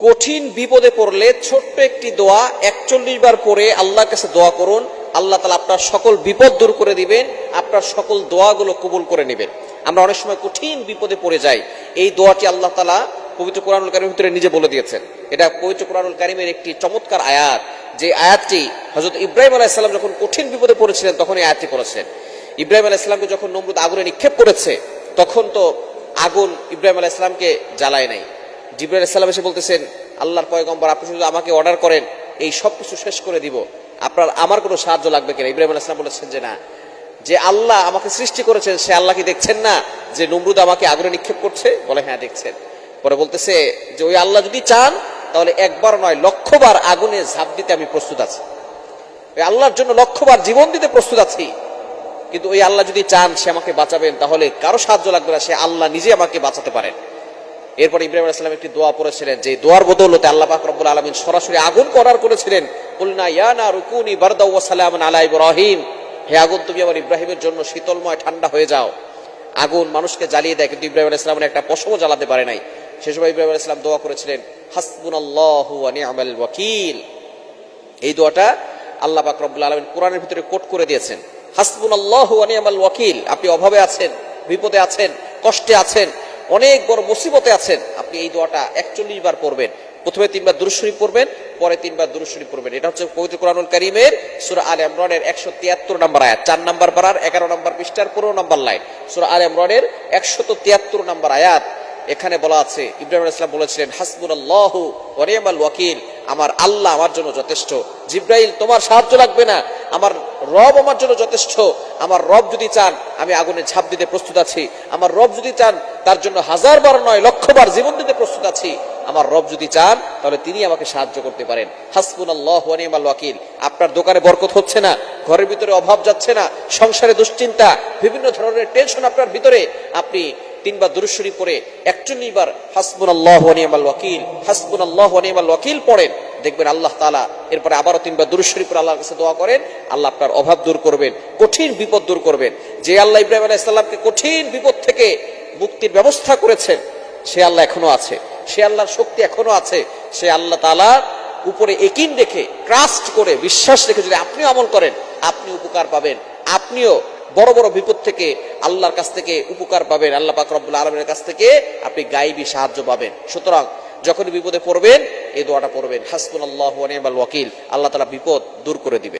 কঠিন বিপদে পড়লে ছোট্ট একটি দোয়া একচল্লিশ বার পরে আল্লাহর কাছে দোয়া করুন। আল্লাহ তালা আপনার সকল বিপদ দূর করে দিবেন, আপনার সকল দোয়াগুলো কবুল করে নেবেন। আমরা অনেক সময় কঠিন বিপদে পড়ে যাই। এই দোয়াটি আল্লাহ তালা পবিত্র কোরআনুল কারিমের ভিতরে নিজে বলে দিয়েছেন। এটা পবিত্র কোরআনুল কারিমের একটি চমৎকার আয়াত। যে আয়াতটি হজরত ইব্রাহিম আলাইসাল্লাম যখন কঠিন বিপদে পড়েছিলেন, তখন এই আয়াতটি পড়েছেন। ইব্রাহিম আলাইসাল্লামকে যখন নমরুদ আগুনে নিক্ষেপ করেছে, তখন তো আগুন ইব্রাহিম আলাইসাল্লামকে জ্বালায় নাই। জিব্রাইল সাল্লাম এসে বলতেছেন, আল্লাহর পয়গম্বর, আপনি শুধু আমাকে অর্ডার করেন, এই সব কিছু শেষ করে দিব। আপনার, আমার কোনো সাহায্য লাগবে কিনা? ইব্রাহিম আলাইসলাম বলেছেন যে, না। যে আল্লাহ আমাকে সৃষ্টি করেছেন, সে আল্লাহ কি দেখছেন না? যে নমরুদ আমাকে আগুনে নিক্ষেপ করছে? বলে হ্যাঁ দেখছেন। পরে বলতেছে যে, ওই আল্লাহ যদি চান, তাহলে একবার নয়, লক্ষবার আগুনে ঝাঁপ দিতে আমি প্রস্তুত আছি। ওই আল্লাহর জন্য লক্ষবার জীবন দিতে প্রস্তুত আছি। কিন্তু ওই আল্লাহ যদি চান, সে আমাকে বাঁচাবেন, তাহলে কারও সাহায্য লাগবে না, সে আল্লাহ নিজে আমাকে বাঁচাতে পারেন। এরপর ইব্রাহিম আলাইসালাম একটি দোয়া পড়েছিলেন, যে দোয়ার বদৌলতে আল্লাহ পাক রব্বুল আলমিন সরাসরি আগুন করার করেছিলেন। কুলনা ইয়ানা রুকুনি বারদা ওয়া সালামান আলা ইব্রাহিম। হে আগুন, তুমি আমার ইব্রাহিমের জন্য শীতলময় ঠান্ডা হয়ে যাও। আগুন মানুষকে জ্বালিয়ে দেয়, কিন্তু ইব্রাহিম আলাইসালামের একটা পশমও জ্বালাতে পারে নাই। সে সময় ইব্রাহিম আলাইসালাম দোয়া করেছিলেন হাসবুন আল্লাহ নি'মাল ওয়াকিল। এই দোয়াটা আল্লাহ পাক রব্বুল আলমিন কোরআনের ভিতরে কোট করে দিয়েছেন। হাসবুন আল্লাহ নি'মাল ওয়াকিল, আপনি অভাবে আছেন, বিপদে আছেন, কষ্টে আছেন অনেক বড় মুসিবতে আছেন। আপনি এই দোয়াটা একচল্লিশ বার পড়বেন। প্রথমে তিনবার দুরুশরীফ পড়বেন, পরে তিনবার দুরুশরীফ পড়বেন। এটা হচ্ছে পবিত্র কোরআনুল কারিমের সুরা আল ইমরানের 173 নম্বর আয়াত। চার নম্বর পারার 11 নম্বর পৃষ্ঠার 15 নম্বর লাইন। সুরা আল ইমরানের 173 নম্বর আয়াত। এখানে বলা আছে, ইব্রাহিম আলাইহিস সালাম বলেছিলেন ওয়া নি'মাল ওয়াকিল, আমার আল্লাহ আমার জন্য যথেষ্ট। জিব্রাইল, তোমার সাহায্য লাগবে না। আমার রব আমার জন্য যথেষ্ট। আমার রব যদি চান, আমি আগুনে ঝাঁপ দিতে প্রস্তুত আছি। আমার রব যদি চান, তার জন্য হাজার বার নয়, লক্ষবার জীবন দিতে প্রস্তুত আছি। আমার রব যদি চান, তাহলে তিনি আমাকে সাহায্য করতে পারেন। হাসবুনাল্লাহু ওয়া নি'মাল ওয়াকিল, আপনার দোকানে বরকত হচ্ছে না, ঘরের ভিতরে অভাব যাচ্ছে না, সংসারে দুশ্চিন্তা, বিভিন্ন ধরনের টেনশন আপনার ভিতরে। আপনি তিনবার দুরুশ্বরী পড়ে একচল্লিশ বার হাসবুন আল্লাহ ওয়াকিল হাসবুন আল্লাহ ওয়াকিল পড়েন। দেখবেন আল্লাহ তালা এরপরে আবারও তিনবার দুরুশ্বরী পরে আল্লাহর কাছে দোয়া করেন, আল্লাহ আপনার অভাব দূর করবেন, কঠিন বিপদ দূর করবেন। যে আল্লাহ ইব্রাহিম আলাহ ইসলামকে কঠিন বিপদ থেকে মুক্তির ব্যবস্থা করেছেন, সে আল্লাহ এখনও আছে। সে আল্লাহর শক্তি এখনও আছে। সে আল্লাহ তালা উপরে একিন রেখে ট্রাস্ট করে, বিশ্বাস রেখে যদি আপনিও আমল করেন আপনি উপকার পাবেন, আপনিও বড় বড় বিপদ থেকে আল্লাহর কাছ থেকে উপকার পাবেন, আল্লাহ পাক রব্বুল আলমের কাছ থেকে আপনি গাইবি সাহায্য পাবেন। সুতরাং যখন বিপদে পড়বেন, এই দোয়াটা পড়বেন। হাসপুল আল্লাহ ওয়াকিল। আল্লাহ তালা বিপদ দূর করে দিবেন।